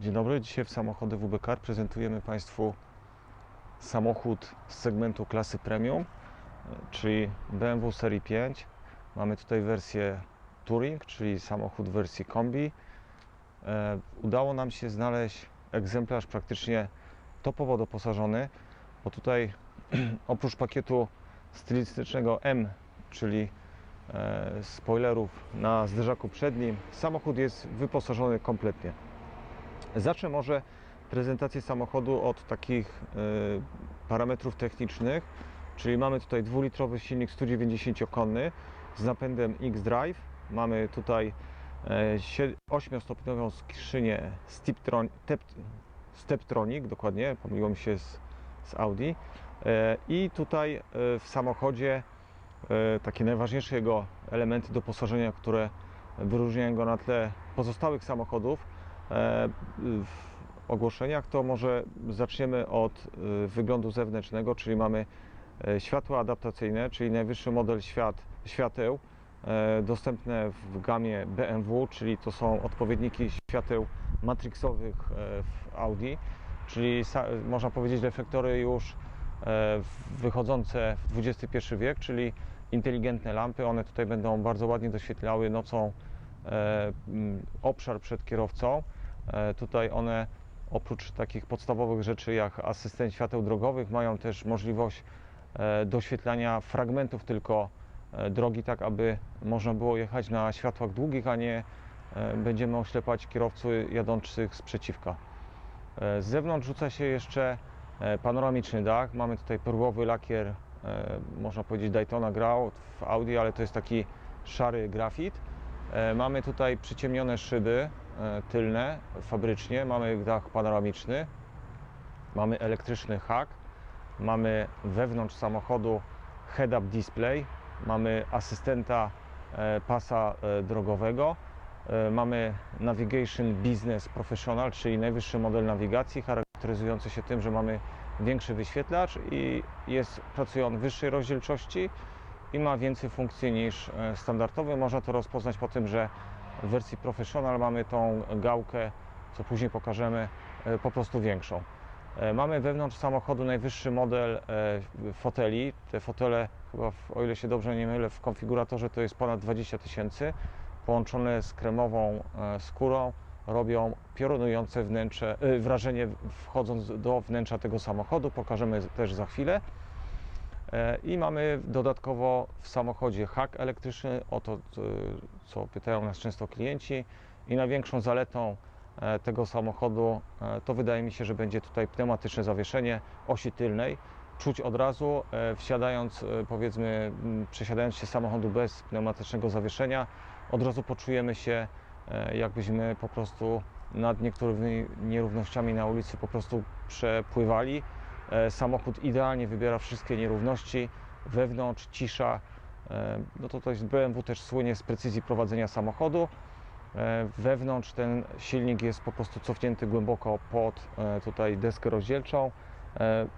Dzień dobry, dzisiaj w Samochody WBK prezentujemy Państwu samochód z segmentu klasy premium, czyli BMW serii 5. Mamy tutaj wersję Touring, czyli samochód w wersji kombi. E, Udało nam się znaleźć egzemplarz praktycznie topowo doposażony, bo tutaj oprócz pakietu stylistycznego M, czyli e, spoilerów na zderzaku przednim, samochód jest wyposażony kompletnie. Zacznę może prezentację samochodu od takich y, parametrów technicznych, czyli mamy tutaj dwulitrowy silnik 190-konny z napędem X-Drive. Mamy tutaj e, sie- 8-stopniową skrzynię Steptron, Tep- Steptronic, dokładnie, pomyliło mi się z, z Audi. E, I tutaj e, w samochodzie e, takie najważniejsze jego elementy doposażenia, które wyróżniają go na tle pozostałych samochodów, e, w ogłoszeniach, to może zaczniemy od e, wyglądu zewnętrznego, czyli mamy e, światła adaptacyjne, czyli najwyższy model świat, świateł e, dostępne w gamie BMW, czyli to są odpowiedniki świateł matrixowych e, w Audi, czyli można powiedzieć reflektory już e, wychodzące w XXI wiek, czyli inteligentne lampy. One tutaj będą bardzo ładnie doświetlały nocą e, obszar przed kierowcą. E, Tutaj one oprócz takich podstawowych rzeczy jak asystent świateł drogowych mają też możliwość e, doświetlania fragmentów tylko e, drogi, tak aby można było jechać na światłach długich, a nie będziemy oślepać kierowców jadących sprzeciwka. E, Z zewnątrz rzuca się jeszcze panoramiczny dach. Mamy tutaj perłowy lakier, można powiedzieć Daytona Grau w Audi, ale to jest taki szary grafit. Mamy tutaj przyciemnione szyby tylne fabrycznie, mamy dach panoramiczny, mamy elektryczny hak, mamy wewnątrz samochodu head-up display, mamy asystenta e, pasa e, drogowego, e, mamy Navigation Business Professional, czyli najwyższy model nawigacji, charakteryzujący się tym, że mamy większy wyświetlacz i jest, pracuje on w wyższej rozdzielczości i ma więcej funkcji niż e, standardowy. Można to rozpoznać po tym, że w wersji Professional mamy tą gałkę, co później pokażemy, e, po prostu większą. E, Mamy wewnątrz samochodu najwyższy model e, foteli. Te fotele, chyba w, o ile się dobrze nie mylę, w konfiguratorze to jest ponad 20 tysięcy, połączone z kremową skórą, robią piorunujące wnętrze, wrażenie wchodząc do wnętrza tego samochodu. Pokażemy też za chwilę. E, I mamy dodatkowo w samochodzie hak elektryczny, o to, co pytają nas często klienci. I największą zaletą e, tego samochodu e, to wydaje mi się, że będzie tutaj pneumatyczne zawieszenie osi tylnej. Czuć od razu, wsiadając, powiedzmy, przesiadając się samochodu bez pneumatycznego zawieszenia, od razu poczujemy się, jakbyśmy po prostu nad niektórymi nierównościami na ulicy po prostu przepływali. E, Samochód idealnie wybiera wszystkie nierówności, wewnątrz cisza. E, No to, to jest BMW też słynie z precyzji prowadzenia samochodu. E, Wewnątrz ten silnik jest po prostu cofnięty głęboko pod tutaj deskę rozdzielczą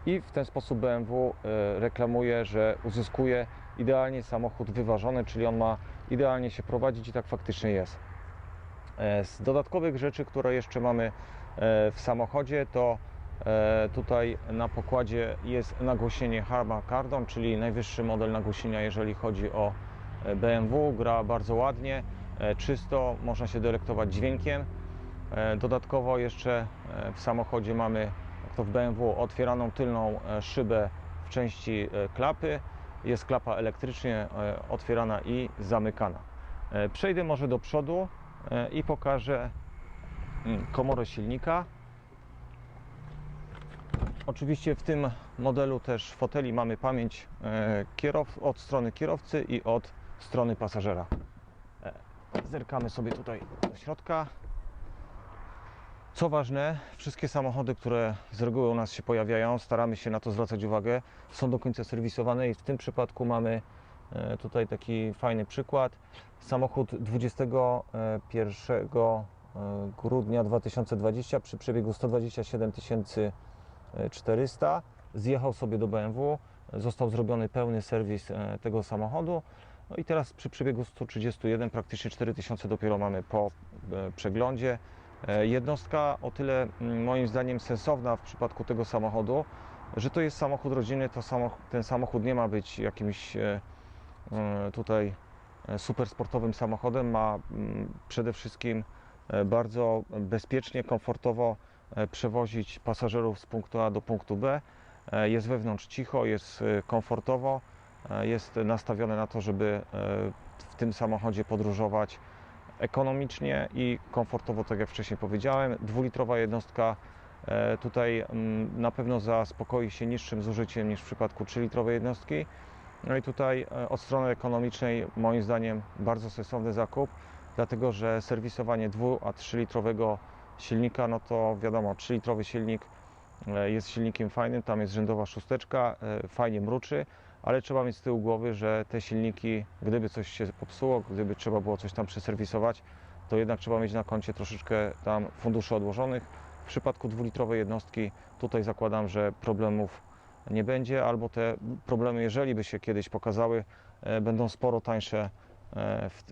i w ten sposób BMW reklamuje, że uzyskuje idealnie samochód wyważony, czyli on ma idealnie się prowadzić i tak faktycznie jest. Z dodatkowych rzeczy, które jeszcze mamy w samochodzie, to tutaj na pokładzie jest nagłośnienie Harman Kardon, czyli najwyższy model nagłośnienia, jeżeli chodzi o e, BMW. Gra bardzo ładnie, e, czysto, można się delektować dźwiękiem. E, Dodatkowo jeszcze e, w samochodzie mamy, jak to w BMW, otwieraną tylną e, szybę w części e, klapy. Jest klapa elektrycznie e, otwierana i zamykana. E, Przejdę może do przodu e, i pokażę mm, komorę silnika. Oczywiście w tym modelu też foteli mamy pamięć e, od strony kierowcy i od strony pasażera. E, Zerkamy sobie tutaj do środka. Co ważne, wszystkie samochody, które z reguły u nas się pojawiają, staramy się na to zwracać uwagę, są do końca serwisowane i w tym przypadku mamy e, tutaj taki fajny przykład. Samochód 21 e, grudnia 2020 przy przebiegu 127 400 zjechał sobie do BMW, został zrobiony pełny serwis e, tego samochodu. No i teraz przy przebiegu 131 praktycznie 4000 dopiero mamy po e, przeglądzie. E, Jednostka o tyle mm, moim zdaniem sensowna w przypadku tego samochodu, że to jest samochód rodzinny, to samoch- ten samochód nie ma być jakimś e, e, tutaj e, super sportowym samochodem, ma mm, przede wszystkim e, bardzo bezpiecznie, komfortowo e, przewozić pasażerów z punktu A do punktu B. E, Jest wewnątrz cicho, jest e, komfortowo, e, jest nastawione na to, żeby e, w tym samochodzie podróżować ekonomicznie i komfortowo, tak jak wcześniej powiedziałem. Dwulitrowa jednostka e, tutaj mm, na pewno zaspokoi się niższym zużyciem niż w przypadku 3-litrowej jednostki. No i tutaj e, od strony ekonomicznej moim zdaniem bardzo sensowny zakup, dlatego że serwisowanie 2 a 3-litrowego silnika, no to wiadomo, 3-litrowy silnik e, jest silnikiem fajnym, tam jest rzędowa szósteczka, e, fajnie mruczy, ale trzeba mieć z tyłu głowy, że te silniki, gdyby coś się popsuło, gdyby trzeba było coś tam przeserwisować, to jednak trzeba mieć na koncie troszeczkę tam funduszy odłożonych. W przypadku dwulitrowej jednostki tutaj zakładam, że problemów nie będzie, albo te problemy, jeżeli by się kiedyś pokazały, e, będą sporo tańsze w,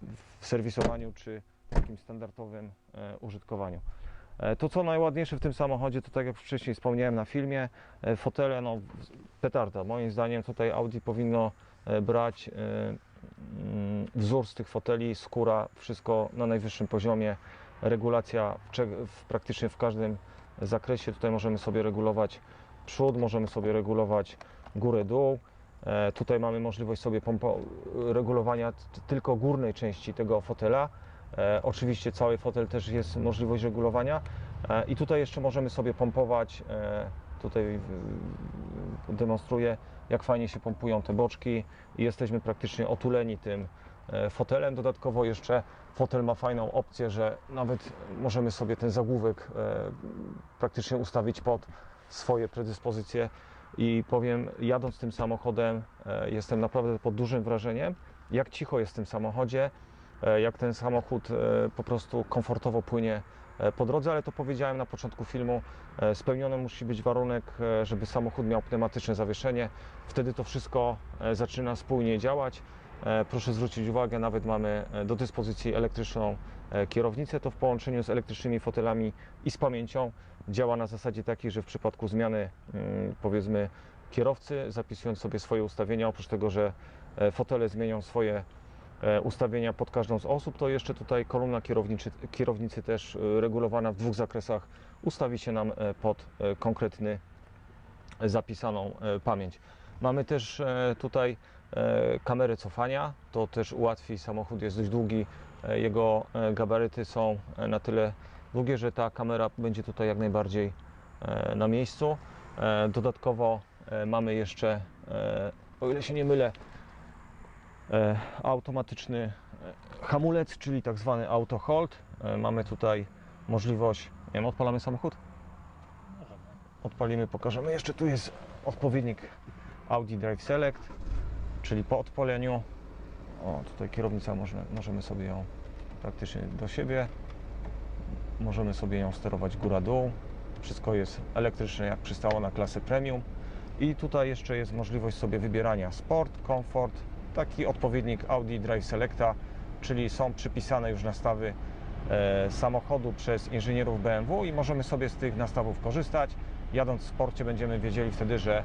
w serwisowaniu czy takim standardowym użytkowaniu. E, To, co najładniejsze w tym samochodzie, to tak jak wcześniej wspomniałem na filmie, e, fotele, no petarda. Moim zdaniem tutaj Audi powinno e, brać mm, wzór z tych foteli, skóra, wszystko na najwyższym poziomie, regulacja w, praktycznie w każdym zakresie. Tutaj możemy sobie regulować przód, możemy sobie regulować górę, dół. Tutaj mamy możliwość sobie regulowania tylko górnej części tego fotela. E, Oczywiście cały fotel też jest możliwość regulowania. E, I tutaj jeszcze możemy sobie pompować. e, Tutaj demonstruję, jak fajnie się pompują te boczki i jesteśmy praktycznie otuleni tym fotelem. Dodatkowo jeszcze fotel ma fajną opcję, że nawet możemy sobie ten zagłówek praktycznie ustawić pod swoje predyspozycje i powiem, jadąc tym samochodem, jestem naprawdę pod dużym wrażeniem, jak cicho jest w tym samochodzie, jak ten samochód e, po prostu komfortowo płynie e, po drodze, ale to powiedziałem na początku filmu, e, spełniony musi być warunek, e, żeby samochód miał pneumatyczne zawieszenie, wtedy to wszystko e, zaczyna spójnie działać. E, Proszę zwrócić uwagę, nawet mamy e, do dyspozycji elektryczną e, kierownicę, to w połączeniu z elektrycznymi fotelami i z pamięcią działa na zasadzie takiej, że w przypadku zmiany mm, powiedzmy kierowcy, zapisując sobie swoje ustawienia, oprócz tego, że e, fotele zmienią swoje e, ustawienia pod każdą z osób, to jeszcze tutaj kolumna kierowniczy, kierownicy też e, regulowana w dwóch zakresach ustawi się nam e, pod e, konkretny e, zapisaną e, pamięć. Mamy też e, tutaj e, kamerę cofania, to też ułatwi, samochód jest dość długi, e, jego e, gabaryty są e, na tyle długie, że ta kamera będzie tutaj jak najbardziej e, na miejscu. E, Dodatkowo e, mamy jeszcze, e, o ile się nie mylę, e, automatyczny e, hamulec, czyli tak zwany auto hold. E, Mamy tutaj możliwość, nie wiem, odpalamy samochód? Odpalimy, pokażemy. Jeszcze tu jest odpowiednik Audi Drive Select, czyli po odpaleniu, o tutaj kierownica, możemy, możemy sobie ją praktycznie do siebie, możemy sobie ją sterować góra-dół, wszystko jest elektryczne jak przystało na klasę premium i tutaj jeszcze jest możliwość sobie wybierania sport, komfort, taki odpowiednik Audi Drive Selecta, czyli są przypisane już nastawy e, samochodu przez inżynierów BMW i możemy sobie z tych nastawów korzystać. Jadąc w sporcie będziemy wiedzieli wtedy, że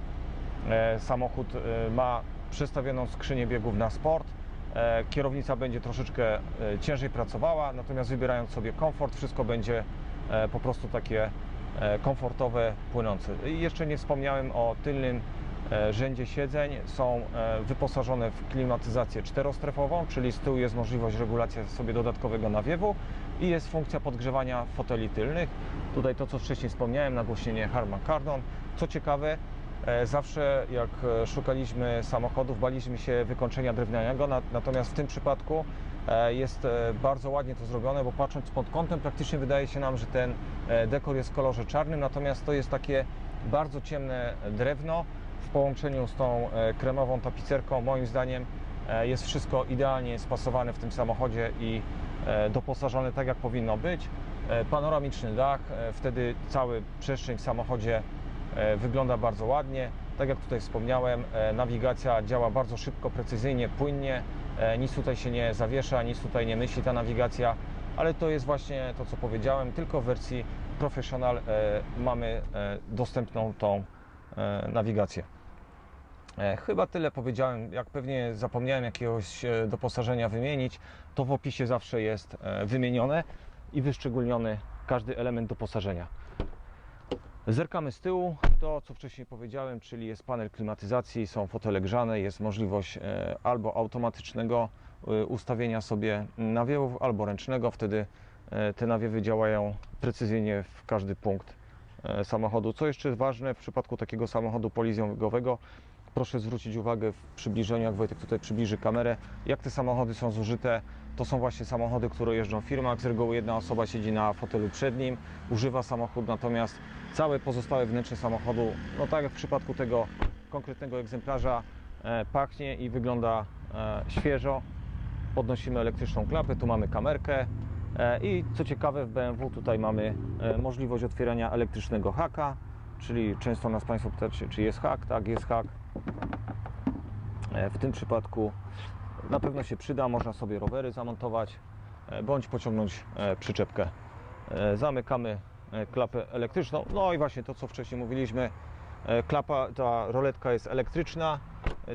e, samochód e, ma przestawioną skrzynię biegów na sport. Kierownica będzie troszeczkę ciężej pracowała, natomiast wybierając sobie komfort, wszystko będzie po prostu takie komfortowe, płynące. I jeszcze nie wspomniałem o tylnym rzędzie siedzeń. Są e, wyposażone w klimatyzację czterostrefową, czyli z tyłu jest możliwość regulacji sobie dodatkowego nawiewu i jest funkcja podgrzewania foteli tylnych. Tutaj to, co wcześniej wspomniałem, nagłośnienie Harman Kardon. Co ciekawe, E, Zawsze jak e, szukaliśmy samochodów, baliśmy się wykończenia drewnianego, na- natomiast w tym przypadku e, jest e, bardzo ładnie to zrobione, bo patrząc pod kątem praktycznie wydaje się nam, że ten e, dekor jest w kolorze czarnym, natomiast to jest takie bardzo ciemne drewno w połączeniu z tą e, kremową tapicerką. Moim zdaniem e, jest wszystko idealnie spasowane w tym samochodzie i e, doposażone tak jak powinno być. Panoramiczny dach, wtedy cały przestrzeń w samochodzie Wygląda bardzo ładnie. Tak jak tutaj wspomniałem, nawigacja działa bardzo szybko, precyzyjnie, płynnie. Nic tutaj się nie zawiesza, nic tutaj nie myśli ta nawigacja. ale to jest właśnie to, co powiedziałem, tylko w wersji Professional mamy dostępną tą nawigację. E, Chyba tyle powiedziałem. Jak pewnie zapomniałem jakiegoś e, doposażenia wymienić, to w opisie zawsze jest e, wymienione i wyszczególniony każdy element doposażenia. Zerkamy z tyłu, to co wcześniej powiedziałem, czyli jest panel klimatyzacji, są fotele grzane, jest możliwość albo automatycznego ustawienia sobie nawiewów, albo ręcznego, wtedy te nawiewy działają precyzyjnie w każdy punkt samochodu. Co jeszcze ważne w przypadku takiego samochodu polizjongowego, proszę zwrócić uwagę w przybliżeniu, jak Wojtek tutaj przybliży kamerę, jak te samochody są zużyte. To są właśnie samochody, które jeżdżą w firmach. Z reguły jedna osoba siedzi na fotelu przednim, używa samochód, natomiast całe pozostałe wnętrze samochodu, no tak jak w przypadku tego konkretnego egzemplarza, e, pachnie i wygląda e, świeżo. Podnosimy elektryczną klapę, tu mamy kamerkę e, i co ciekawe w BMW tutaj mamy możliwość otwierania elektrycznego haka, czyli często nas Państwo pytacie, czy jest hak, tak jest hak. E, W tym przypadku na pewno się przyda, można sobie rowery zamontować e, bądź pociągnąć e, przyczepkę. Zamykamy klapę elektryczną. No i właśnie to, co wcześniej mówiliśmy, klapa, ta roletka jest elektryczna.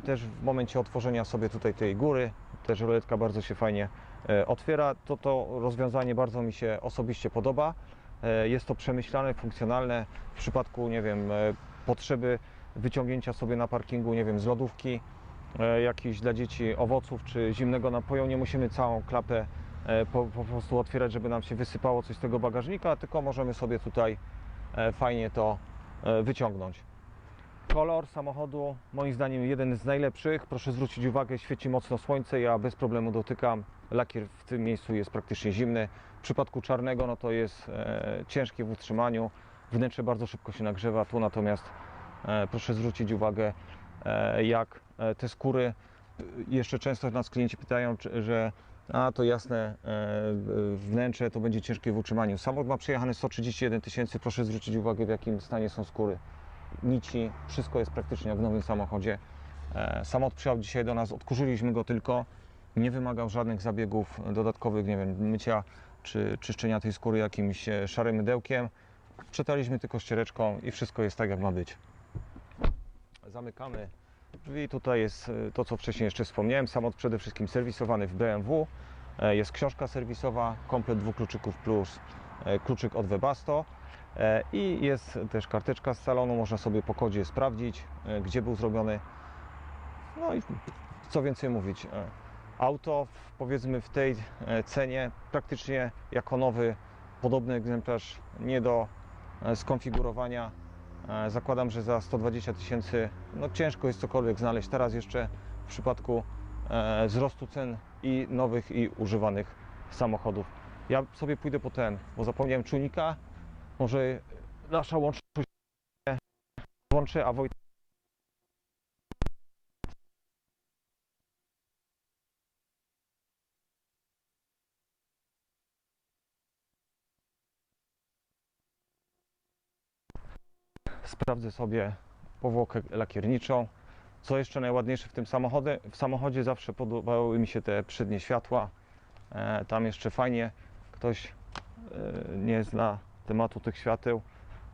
Też w momencie otworzenia sobie tutaj tej góry, też roletka bardzo się fajnie otwiera. To, to rozwiązanie bardzo mi się osobiście podoba. Jest to przemyślane, funkcjonalne. W przypadku, nie wiem, potrzeby wyciągnięcia sobie na parkingu, nie wiem, z lodówki, e, jakichś dla dzieci owoców czy zimnego napoju, nie musimy całą klapę e, po, po prostu otwierać, żeby nam się wysypało coś z tego bagażnika, tylko możemy sobie tutaj e, fajnie to wyciągnąć. Kolor samochodu, moim zdaniem, jeden z najlepszych. Proszę zwrócić uwagę, świeci mocno słońce, ja bez problemu dotykam. Lakier w tym miejscu jest praktycznie zimny. W przypadku czarnego, no to jest ciężkie w utrzymaniu. Wnętrze bardzo szybko się nagrzewa. Tu natomiast proszę zwrócić uwagę, e, jak e, te skóry, e, jeszcze często nas klienci pytają, że a to jasne, e, wnętrze to będzie ciężkie w utrzymaniu. Samochód ma przejechane 131 tysięcy, proszę zwrócić uwagę w jakim stanie są skóry. Nici, wszystko jest praktycznie w nowym samochodzie. E, Samochód przyjechał dzisiaj do nas, odkurzyliśmy go tylko, nie wymagał żadnych zabiegów dodatkowych, nie wiem, mycia czy czyszczenia tej skóry jakimś e, szarym mydełkiem. Przetaliśmy tylko ściereczką i wszystko jest tak jak ma być. Zamykamy drzwi. Tutaj jest e, to, co wcześniej jeszcze wspomniałem. Samochód przede wszystkim serwisowany w BMW. E, Jest książka serwisowa, komplet dwóch kluczyków plus e, kluczyk od Webasto. I jest też karteczka z salonu, można sobie po kodzie sprawdzić, gdzie był zrobiony. No i co więcej mówić. Auto powiedzmy w tej cenie praktycznie jako nowy, podobny egzemplarz, nie do skonfigurowania. E, Zakładam, że za 120 tysięcy no ciężko jest cokolwiek znaleźć. Teraz jeszcze w przypadku e, wzrostu cen i nowych i używanych samochodów. Ja sobie pójdę po ten, bo zapomniałem czujnika. Może nasza łączność się włączy, a Wojtek sprawdzę sobie powłokę lakierniczą. Co jeszcze najładniejsze w tym samochodzie? W samochodzie zawsze podobały mi się te przednie światła. E, tam jeszcze fajnie ktoś e, nie zna tematu tych świateł.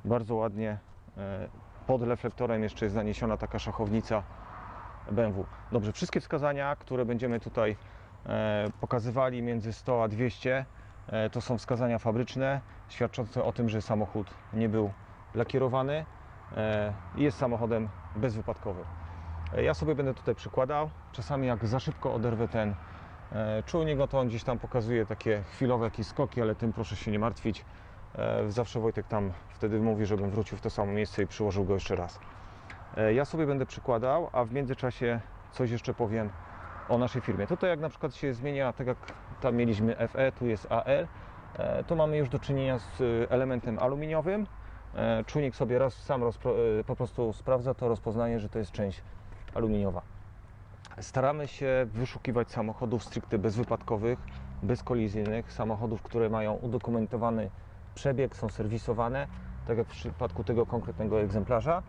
Bardzo ładnie e, pod reflektorem jeszcze jest naniesiona taka szachownica BMW. Dobrze, wszystkie wskazania, które będziemy tutaj pokazywali między 100 a 200, e, to są wskazania fabryczne, świadczące o tym, że samochód nie był lakierowany i jest samochodem bezwypadkowym. E, Ja sobie będę tutaj przykładał. Czasami jak za szybko oderwę ten e, czujnik, no to on gdzieś tam pokazuje takie chwilowe jakieś skoki, ale tym proszę się nie martwić. E, Zawsze Wojtek tam wtedy mówi, żebym wrócił w to samo miejsce i przyłożył go jeszcze raz. E, Ja sobie będę przykładał, a w międzyczasie coś jeszcze powiem o naszej firmie. Tutaj jak na przykład się zmienia, tak jak tam mieliśmy FE, tu jest AL, e, to mamy już do czynienia z e, elementem aluminiowym. E, Czujnik sobie raz sam e, po prostu sprawdza to rozpoznanie, że to jest część aluminiowa. Staramy się wyszukiwać samochodów stricte bezwypadkowych, bezkolizyjnych, samochodów, które mają udokumentowany przebieg, są serwisowane, tak jak w przypadku tego konkretnego egzemplarza.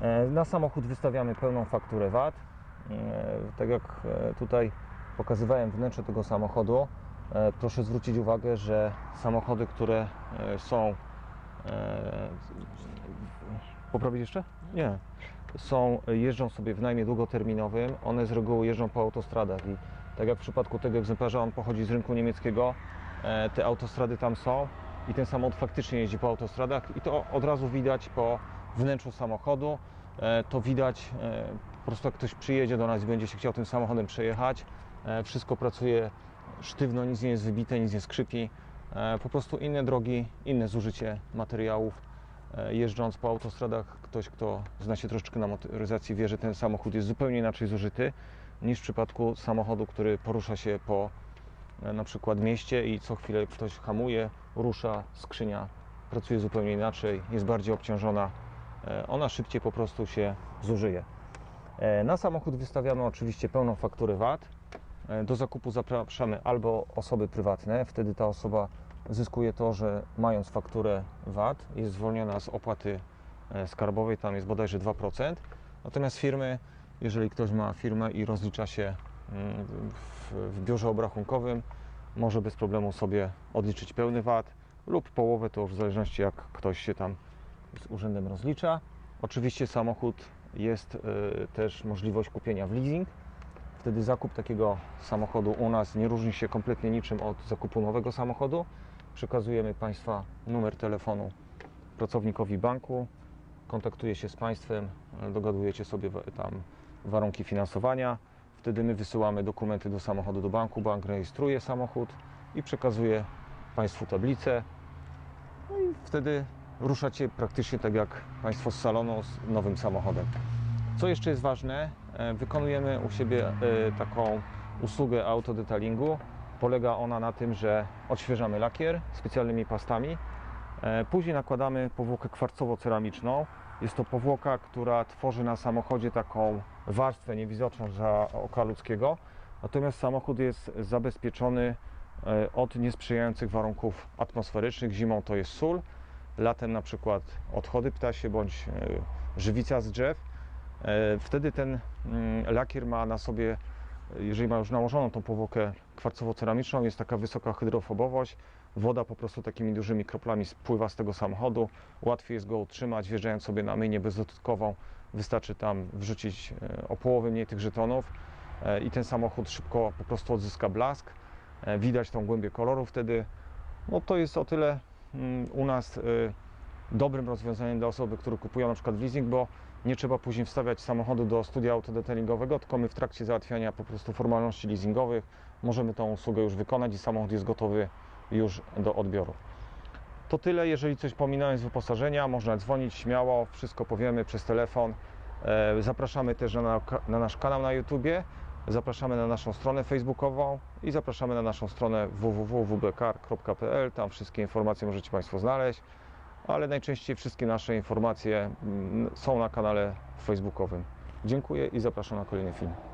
E, Na samochód wystawiamy pełną fakturę VAT. Tak jak tutaj pokazywałem wnętrze tego samochodu, Proszę zwrócić uwagę, że samochody, które są. E, Poprawić jeszcze? Nie. Są, jeżdżą sobie w najmie długoterminowym, one z reguły jeżdżą po autostradach i tak jak w przypadku tego egzemplarza, on pochodzi z rynku niemieckiego, e, te autostrady tam są i ten samochód faktycznie jeździ po autostradach i to od razu widać po wnętrzu samochodu, e, to widać po prostu jak ktoś przyjedzie do nas i będzie się chciał tym samochodem przejechać, wszystko pracuje sztywno, nic nie jest wybite, nic nie skrzypi, po prostu inne drogi, inne zużycie materiałów. E, Jeżdżąc po autostradach, ktoś, kto zna się troszeczkę na motoryzacji, wie, że ten samochód jest zupełnie inaczej zużyty niż w przypadku samochodu, który porusza się po e, na przykład mieście i co chwilę ktoś hamuje, rusza, skrzynia pracuje zupełnie inaczej, jest bardziej obciążona, e, ona szybciej po prostu się zużyje. E, Na samochód wystawiamy oczywiście pełną fakturę VAT. E, Do zakupu zapraszamy albo osoby prywatne, wtedy ta osoba zyskuje to, że mając fakturę VAT jest zwolniona z opłaty e, skarbowej, tam jest bodajże 2%. Natomiast firmy, jeżeli ktoś ma firmę i rozlicza się mm, w, w biurze obrachunkowym, może bez problemu sobie odliczyć pełny VAT lub połowę, to już w zależności jak ktoś się tam z urzędem rozlicza. Oczywiście samochód jest y, też możliwość kupienia w leasing. Wtedy zakup takiego samochodu u nas nie różni się kompletnie niczym od zakupu nowego samochodu. Przekazujemy Państwa numer telefonu pracownikowi banku, kontaktuje się z Państwem, dogadujecie sobie tam warunki finansowania. Wtedy my wysyłamy dokumenty do samochodu do banku, bank rejestruje samochód i przekazuje Państwu tablicę. No i wtedy ruszacie praktycznie tak jak Państwo z salonu z nowym samochodem. Co jeszcze jest ważne, wykonujemy u siebie e, taką usługę autodetalingu. Polega ona na tym, że odświeżamy lakier specjalnymi pastami. E, Później nakładamy powłokę kwarcowo-ceramiczną. Jest to powłoka, która tworzy na samochodzie taką warstwę niewidoczną za oka ludzkiego. Natomiast samochód jest zabezpieczony e, od niesprzyjających warunków atmosferycznych. Zimą to jest sól, latem na przykład odchody ptasie bądź e, żywica z drzew. E, Wtedy ten mm, lakier ma na sobie, jeżeli ma już nałożoną tą powłokę kwarcowo-ceramiczną, jest taka wysoka hydrofobowość. Woda po prostu takimi dużymi kroplami spływa z tego samochodu. Łatwiej jest go utrzymać, wjeżdżając sobie na mynię bezdotytkową. Wystarczy tam wrzucić e, o połowę mniej tych żetonów e, i ten samochód szybko po prostu odzyska blask. Widać tą głębię koloru wtedy. No to jest o tyle mm, u nas e, dobrym rozwiązaniem dla osoby, które kupują na przykład leasing, bo nie trzeba później wstawiać samochodu do studia autodetailingowego, tylko my w trakcie załatwiania po prostu formalności leasingowych możemy tą usługę już wykonać i samochód jest gotowy już do odbioru. To tyle, jeżeli coś pominąłem z wyposażenia, można dzwonić śmiało, wszystko powiemy przez telefon. E, Zapraszamy też na, na nasz kanał na YouTubie, zapraszamy na naszą stronę facebookową i zapraszamy na naszą stronę www.wbkar.pl. Tam wszystkie informacje możecie Państwo znaleźć, ale najczęściej wszystkie nasze informacje mm, są na kanale facebookowym. Dziękuję i zapraszam na kolejny film.